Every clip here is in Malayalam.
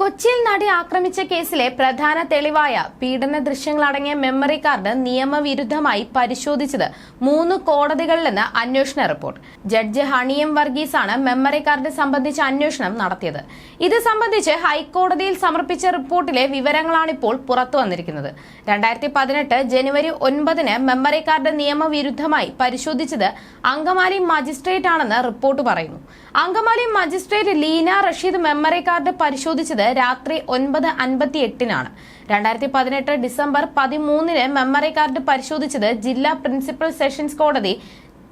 കൊച്ചിയിൽ നടി ആക്രമിച്ച കേസിലെ പ്രധാന തെളിവായ പീഡന ദൃശ്യങ്ങളടങ്ങിയ മെമ്മറി കാർഡ് നിയമവിരുദ്ധമായി പരിശോധിച്ചത് മൂന്ന് കോടതികളിലെന്ന് അന്വേഷണ റിപ്പോർട്ട്. ജഡ്ജ് ഹണിയം വർഗീസാണ് മെമ്മറി കാർഡ് സംബന്ധിച്ച അന്വേഷണം നടത്തിയത്. ഇത് സംബന്ധിച്ച് ഹൈക്കോടതിയിൽ സമർപ്പിച്ച റിപ്പോർട്ടിലെ വിവരങ്ങളാണിപ്പോൾ പുറത്തു വന്നിരിക്കുന്നത്. രണ്ടായിരത്തി പതിനെട്ട് ജനുവരി ഒൻപതിന് മെമ്മറി കാർഡ് നിയമവിരുദ്ധമായി പരിശോധിച്ചത് അങ്കമാലി മജിസ്ട്രേറ്റ് ആണെന്ന് റിപ്പോർട്ട് പറയുന്നു. Angamaly magistrate Leena Rasheed memory card പരിശോധിച്ചത് രാത്രി ഒൻപത് അൻപത്തി എട്ടിനാണ് രണ്ടായിരത്തി പതിനെട്ട് ഡിസംബർ പതിമൂന്നിന് മെമ്മറി കാർഡ് പരിശോധിച്ചത് ജില്ലാ പ്രിൻസിപ്പൽ സെഷൻസ് കോടതി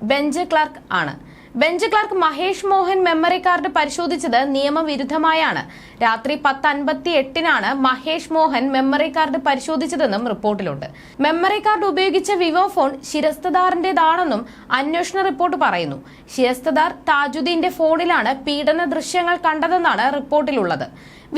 ബെഞ്ച് ക്ലർക്ക് ആണ്. Bench clerk Mahesh Mohan memory card പരിശോധിച്ചത് നിയമവിരുദ്ധമായാണ്. രാത്രി പത്ത് അൻപത്തി എട്ടിനാണ് മഹേഷ് മോഹൻ മെമ്മറി കാർഡ് പരിശോധിച്ചതെന്നും റിപ്പോർട്ടിലുണ്ട്. മെമ്മറി കാർഡ് ഉപയോഗിച്ച വിവോ ഫോൺ ശിരസ്തദാറിന്റേതാണെന്നും അന്വേഷണ റിപ്പോർട്ട് പറയുന്നു. ശിരസ്തദാർ താജുദ്ദീന്റെ ഫോണിലാണ് പീഡന ദൃശ്യങ്ങൾ കണ്ടതെന്നാണ് റിപ്പോർട്ടിലുള്ളത്.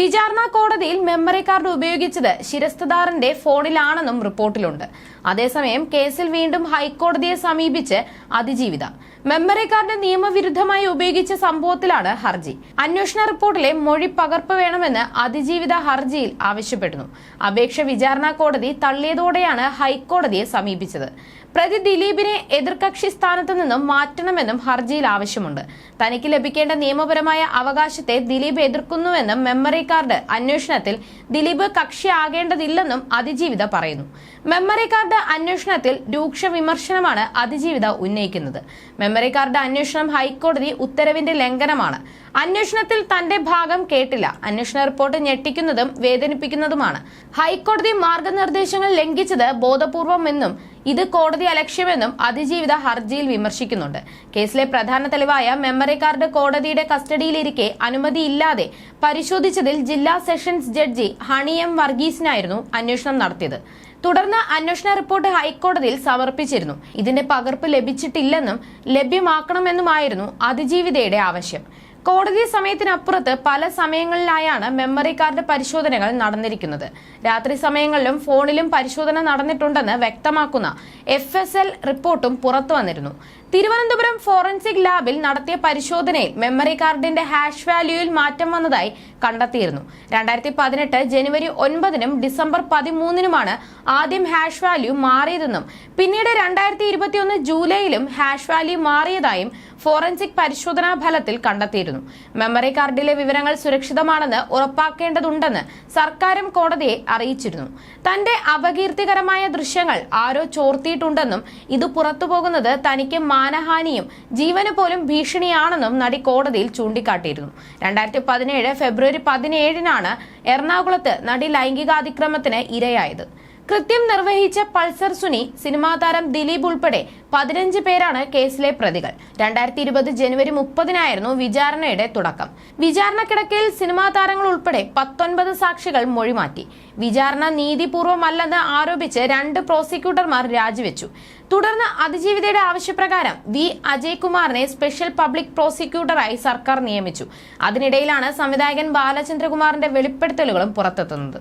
വിചാരണ കോടതിയിൽ മെമ്മറി കാർഡ് ഉപയോഗിച്ചത് ശിരസ്തദാറിന്റെ ഫോണിലാണെന്നും റിപ്പോർട്ടിലുണ്ട്. അതേസമയം കേസിൽ വീണ്ടും ഹൈക്കോടതിയെ സമീപിച്ച് അതിജീവിത. മെമ്മറി കാർഡ് നിയമവിരുദ്ധമായി ഉപയോഗിച്ച സംഭവത്തിലാണ് ഹർജി. അന്വേഷണ റിപ്പോർട്ടിലെ മൊഴി പകർപ്പ് വേണമെന്ന് അതിജീവിത ഹർജിയിൽ ആവശ്യപ്പെടുന്നു. അപേക്ഷ വിചാരണ കോടതി തള്ളിയതോടെയാണ് ഹൈക്കോടതിയെ സമീപിച്ചത്. പ്രതി ദിലീപിനെ എതിർകക്ഷി സ്ഥാനത്തു നിന്നും മാറ്റണമെന്നും ഹർജിയിൽ ആവശ്യമുണ്ട്. തനിക്ക് ലഭിക്കേണ്ട നിയമപരമായ അവകാശത്തെ ദിലീപ് എതിർക്കുന്നുവെന്നും മെമ്മറി കാർഡ് അന്വേഷണത്തിൽ ദിലീപ് കക്ഷിയാകേണ്ടതില്ലെന്നും അതിജീവിത പറയുന്നു. മെമ്മറി കാർഡ് അന്വേഷണത്തിൽ രൂക്ഷ വിമർശനമാണ് അതിജീവിത ഉന്നയിക്കുന്നത്. മെമ്മറി കാർഡ് അന്വേഷണം ഹൈക്കോടതി ഉത്തരവിന്റെ ലംഘനമാണ്. അന്വേഷണത്തിൽ തന്റെ ഭാഗം കേട്ടില്ല. അന്വേഷണ റിപ്പോർട്ട് ഞെട്ടിക്കുന്നതും വേദനിപ്പിക്കുന്നതുമാണ്. ഹൈക്കോടതി മാർഗനിർദ്ദേശങ്ങൾ ലംഘിച്ചത് ബോധപൂർവമെന്നും ഇത് കോടതി അലക്ഷ്യമെന്നും അതിജീവിത ഹർജിയിൽ വിമർശിക്കുന്നുണ്ട്. കേസിലെ പ്രധാന തെളിവായ മെമ്മറി കാർഡ് കോടതിയുടെ കസ്റ്റഡിയിലിരിക്കെ അനുമതിയില്ലാതെ പരിശോധിച്ചതിൽ ജില്ലാ സെഷൻസ് ജഡ്ജി ഹണി എം വർഗീസിനായിരുന്നു അന്വേഷണം നടത്തിയത്. തുടർന്ന് അന്വേഷണ റിപ്പോർട്ട് ഹൈക്കോടതിയിൽ സമർപ്പിച്ചിരുന്നു. ഇതിന്റെ പകർപ്പ് ലഭിച്ചിട്ടില്ലെന്നും ലഭ്യമാക്കണമെന്നുമായിരുന്നു അതിജീവിതയുടെ ആവശ്യം. കോടതി സമയത്തിനപ്പുറത്ത് പല സമയങ്ങളിലായാണ് മെമ്മറി കാർഡ് പരിശോധനകൾ നടന്നിരിക്കുന്നത്. രാത്രി സമയങ്ങളിലും ഫോണിലും പരിശോധന നടന്നിട്ടുണ്ടെന്ന് വ്യക്തമാക്കുന്ന എഫ് എസ് എൽ റിപ്പോർട്ടും പുറത്തു വന്നിരുന്നു. തിരുവനന്തപുരം ഫോറൻസിക് ലാബിൽ നടത്തിയ പരിശോധനയിൽ മെമ്മറി കാർഡിന്റെ ഹാഷ് വാല്യൂയിൽ മാറ്റം വന്നതായി കണ്ടെത്തിയിരുന്നു. രണ്ടായിരത്തി പതിനെട്ട് ജനുവരി ഒൻപതിനും ഡിസംബർ പതിമൂന്നിനുമാണ് ആദ്യം ഹാഷ് വാല്യൂ മാറിയതെന്നും പിന്നീട് രണ്ടായിരത്തി ഇരുപത്തിയൊന്ന് ജൂലൈയിലും ഹാഷ് വാല്യൂ മാറിയതായും ഫോറൻസിക് പരിശോധനാ ഫലത്തിൽ കണ്ടെത്തിയിരുന്നു. മെമ്മറി കാർഡിലെ വിവരങ്ങൾ സുരക്ഷിതമാണെന്ന് ഉറപ്പാക്കേണ്ടതുണ്ടെന്ന് സർക്കാരും കോടതിയെ അറിയിച്ചിരുന്നു. തന്റെ അപകീർത്തികരമായ ദൃശ്യങ്ങൾ ആരോ ചോർത്തിയിട്ടുണ്ടെന്നും ഇത് പുറത്തുപോകുന്നത് തനിക്ക് മാനഹാനിയും ജീവന് പോലും ഭീഷണിയാണെന്നും നടി കോടതിയിൽ ചൂണ്ടിക്കാട്ടിയിരുന്നു. രണ്ടായിരത്തി പതിനേഴ് ഫെബ്രുവരി പതിനേഴിനാണ് എറണാകുളത്ത് നടി ലൈംഗികാതിക്രമത്തിന് ഇരയായത്. കൃത്യം നിർവഹിച്ച പൾസർ സുനി സിനിമാ താരം ദിലീപ് ഉൾപ്പെടെ പതിനഞ്ച് പേരാണ് കേസിലെ പ്രതികൾ. രണ്ടായിരത്തി ഇരുപത് ജനുവരി മുപ്പതിനായിരുന്നു വിചാരണയുടെ തുടക്കം. വിചാരണക്കിടക്കയിൽ സിനിമാ താരങ്ങൾ ഉൾപ്പെടെ പത്തൊൻപത് സാക്ഷികൾ മൊഴിമാറ്റി. വിചാരണ നീതിപൂർവമല്ലെന്ന് ആരോപിച്ച് രണ്ട് പ്രോസിക്യൂട്ടർമാർ രാജിവെച്ചു. തുടർന്ന് അതിജീവിതയുടെ ആവശ്യപ്രകാരം വി. അജയ്കുമാറിനെ സ്പെഷ്യൽ പബ്ലിക് പ്രോസിക്യൂട്ടറായി സർക്കാർ നിയമിച്ചു. അതിനിടയിലാണ് സംവിധായകൻ ബാലചന്ദ്രകുമാറിന്റെ വെളിപ്പെടുത്തലുകളും പുറത്തെത്തുന്നത്.